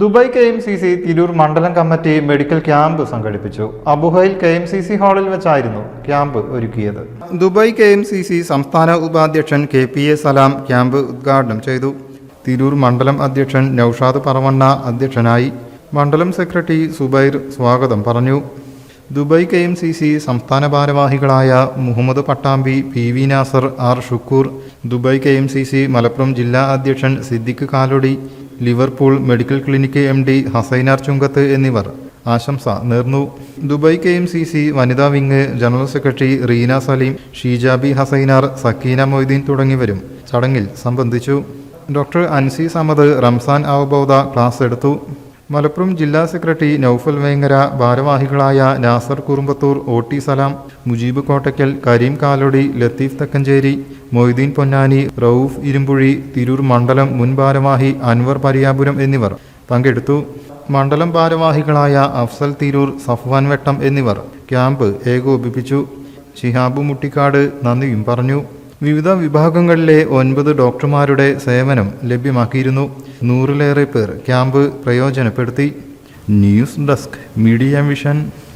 Dubai K M C C Tirur മണ്ഡലം committee medical camp സംഘടിപ്പിച്ചു. Abu Hail K M C C ഹാളിൽ വെച്ചായിരുന്നു camp ഒരുക്കിയത്. Dubai K M C C സംസ്ഥാന ഉപാധ്യക്ഷൻ K P A Salam camp ഉദ്ഘാടനം ചെയ്തു. തിരൂർ മണ്ഡലം അധ്യക്ഷൻ നൌഷാദ് പറവണ്ണ അധ്യക്ഷനായി മണ്ഡലം സെക്രട്ടറി സുബൈർ സ്വാഗതം പറഞ്ഞു. Dubai K M C C സംസ്ഥാന ഭാരവാഹികളായ Muhammad Pattambi P V Nasar R Shukoor Dubai K M C C Malappuram ജില്ലാ അധ്യക്ഷൻ Siddique Kalodi Liverpool medical clinic M D Hasainar Chunkath എന്നിവർ. ആശംസ നേർന്നു. Dubai K M C C വനിതാ wing general secretary Reena Saleem Sheejabi Hasainar Sakeena Moideen തുടങ്ങിയവരും ചടങ്ങിൽ സംബന്ധിച്ചു. Doctor Ansi Samad Ramzan അവബോധ ക്ലാസ് എടുത്തു. മലപ്പുറം ജില്ലാ സെക്രട്ടറി നൌഫൽ വേങ്ങര ഭാരവാഹികളായ നാസർ കുറുമ്പത്തൂർ ഒ ടി സലാം മുജീബ് കോട്ടയ്ക്കൽ കരീം കാലോടി ലത്തീഫ് തക്കഞ്ചേരി മൊയ്തീൻ പൊന്നാനി റൌഫ് ഇരുമ്പുഴി തിരൂർ മണ്ഡലം മുൻ ഭാരവാഹി അൻവർ പരിയാപുരം എന്നിവർ പങ്കെടുത്തു. മണ്ഡലം ഭാരവാഹികളായ അഫ്സൽ തിരൂർ സഫ്വാൻ വെട്ടം എന്നിവർ ക്യാമ്പ് ഏകോപിപ്പിച്ചു. ഷിഹാബു മുട്ടിക്കാട് നന്ദിയും പറഞ്ഞു. വിവിധ വിഭാഗങ്ങളിലെ ഒൻപത് ഡോക്ടർമാരുടെ സേവനം ലഭ്യമാക്കിയിരുന്നു. നൂറിലേറെ പേർ ക്യാമ്പ് പ്രയോജനപ്പെടുത്തി. News desk media vision.